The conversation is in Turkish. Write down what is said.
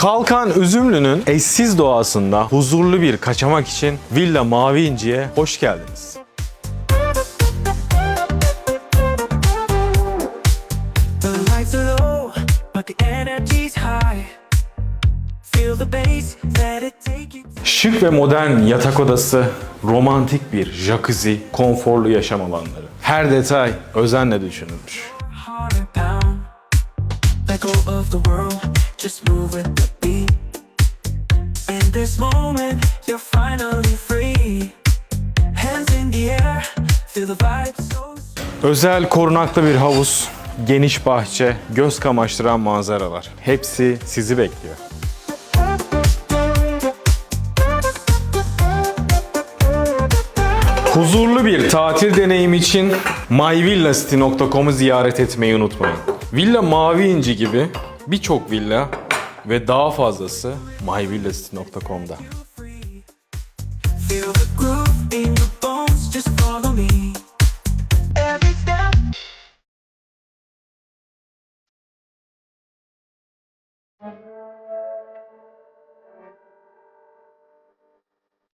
Kalkan Üzümlü'nün eşsiz doğasında huzurlu bir kaçamak için Villa Mavi İnci'ye hoş geldiniz. Şık ve modern yatak odası, romantik bir jacuzzi, konforlu yaşam alanları. Her detay özenle düşünülmüş. Just move with the beat. In this moment, you're finally free. Hands in the air, feel the vibe Özel korunaklı bir havuz, geniş bahçe, göz kamaştıran manzaralar. Hepsi sizi bekliyor. Huzurlu bir tatil deneyimi için myvillacity.com'u ziyaret etmeyi unutmayın. Villa Mavi İnci gibi birçok villa ve daha fazlası myvillacity.com'da. free. Feel the groove